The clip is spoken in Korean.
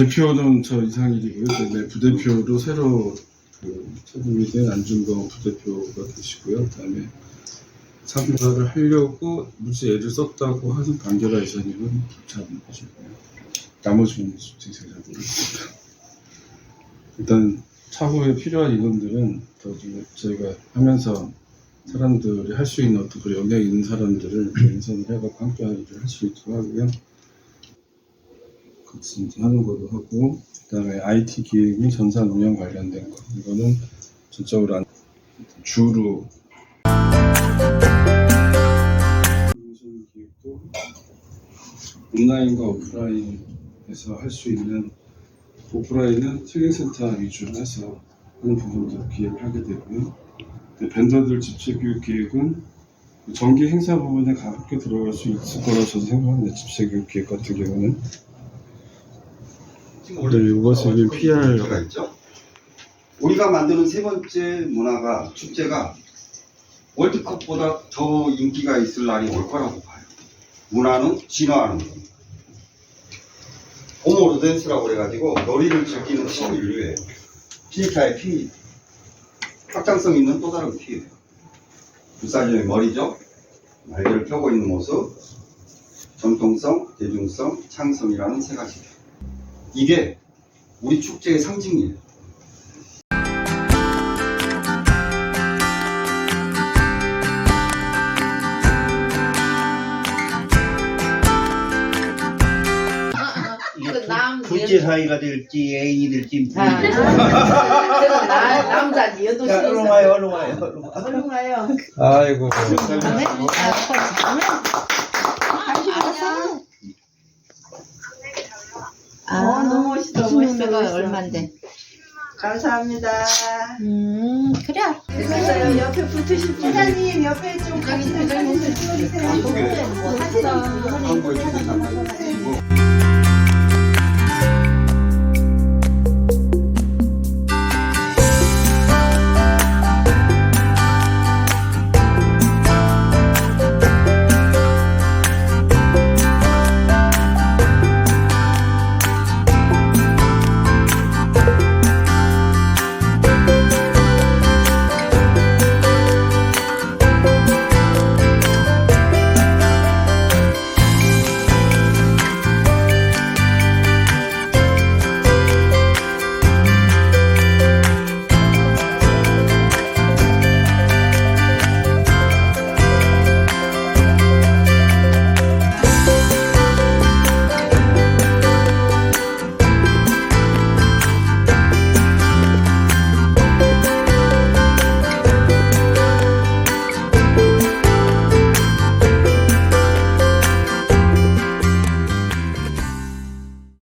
대표는 저 이상일이고요. 그다음에 부대표로 새로 그 채용이 된 안준범 부대표가 계시고요. 그다음에 참가를 하려고 무지 애를 썼다고 하는 강결아 이사님은. 나머지는 솔직히 잘 모르겠습니다. 일단 차후에 필요한 인원들은 더좀 저희가 하면서 사람들이 할 수 있는 어떤 그 영향 있는 사람들을 인선을 해갖고 함께 일을 할 수 있도록 하고요. 같이 하는 걸로 하고 그다음에 IT 기획 및 전산 운영 관련된 거 이거는 전적으로 안, 주로 온라인과 오프라인에서 할 수 있는 오프라인은 체계센터 위주로 해서 하는 부분도 기획을 하게 되고요. 벤더들 집체 교육 기획은 그 정기 행사 부분에 가- 함께 들어갈 수 있을 거라고 저도 생각합니다. 집체 교육 기획 같은 경우는. 네, 이것을 PR 가 있죠. 우리가 만드는 세 번째 문화가 축제가 월드컵보다 더 인기가 있을 날이 올 거라고 봐요. 문화는 진화하는 겁니다. 호모 루덴스라고 그래가지고 놀이를 즐기는 신인류예요. 피니카의 피, 확장성 있는 또 다른 피예요. 불사조의 머리죠. 날개를 펴고 있는 모습, 전통성, 대중성, 창성이라는 세 가지. 이게 우리 축제의 상징이에요. 남 둘째 사이가 될지 애인이 될지 아, 모르겠어요. 그래서 나 남자 여도 자, 얼른 와요, 얼른 와요, 얼른 와. 얼른 가요. 아이고. 아, 너무 멋있어, 멋있어, 가 멋있어. 얼만데? 감사합니다. 음, 그래. 됐어요. 옆에 붙으신 부장님 옆에 좀 같이 부장님 좀 찍어주세요. 한국에 최대